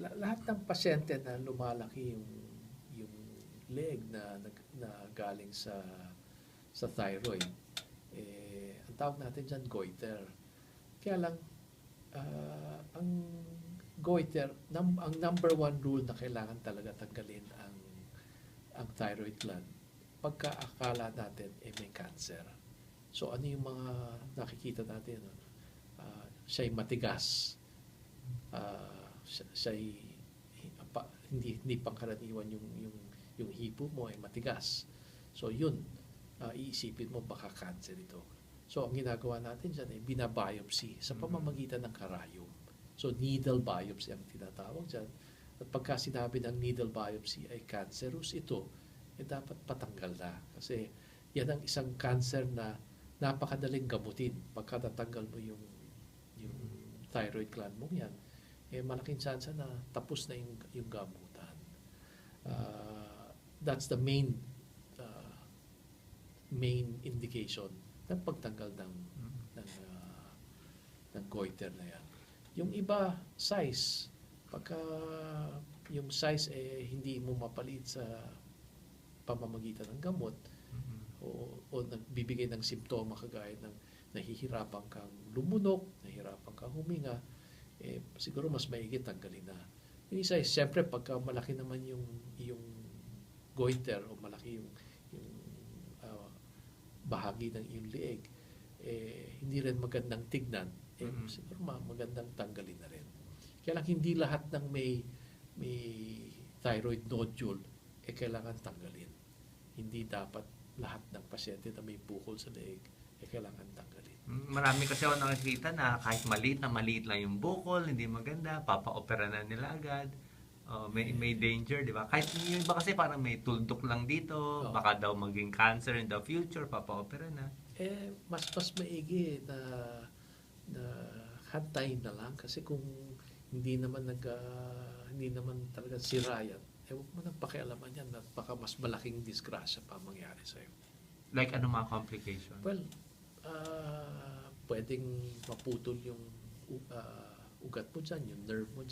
la- lahat ng pasyente na lumalaki yung yung leg na nag- na galing sa sa thyroid eh ang tawag natin diyan goiter. Kaya lang ah, ang goiter num, ang number one rule na kailangan talaga tanggalin ang ang thyroid gland pagka akala natin eh may cancer. So ano yung mga nakikita natin? Ah, siya'y matigas. Ah, siya, siya'y pa, hindi hindi pangkaraniwan yung yung yung hipo mo ay matigas. So yun, ah, iisipin mo baka cancer ito. So ang ginagawa natin diyan ay binabiopsy sa Mhm. pamamagitan ng karayom. So needle biopsy ang tinatawag diyan. At pagka sinabi ng needle biopsy ay cancerous ito, eh dapat patanggal na. Kasi yan ang isang cancer na napakadaling gamutin. Pagka natanggal mo yung, yung thyroid gland mo yan, eh malaking chance na tapos na yung, yung gamutan. Uh, that's the main uh, main indication ng pagtanggal ng ng, uh, ng goiter na yan. Yung iba, size. Pagka yung size eh hindi mo mapalit sa pamamagitan ng gamot o, o nagbibigay ng simptoma kagaya ng nahihirapan kang lumunok, nahihirapan kang huminga, eh, siguro mas maigit tanggalin na. Yung isa is, siyempre, pagka malaki naman yung, yung goiter o malaki yung, yung ah, bahagi ng iyong lieg, eh, hindi rin magandang tignan, eh, Mhm. siguro ma- magandang tanggalin na rin. Kaya lang hindi lahat ng may may thyroid nodule eh kailangan tanggalin. Hindi dapat lahat ng pasyente na may bukol sa leeg eh kailangan tanggalin. Marami kasi ako nakikita na kahit maliit na maliit lang yung bukol, hindi maganda, papa-opera na nila agad. Oh, may may danger, di ba? Kahit yung iba kasi parang may tuldok lang dito, Oo. baka daw maging cancer in the future, papa-opera na. Eh mas mas maigi na na hantayin na lang kasi kung hindi naman nag ah, hindi naman talaga sira yan, eh huwag mo nang pakialaman yan at baka mas malaking disgrasya pa mangyari sa'yo. Like ano mga complication? Well, ah pwedeng maputol yung u- ah, ugat mo dyan, yung nerve mo dyan.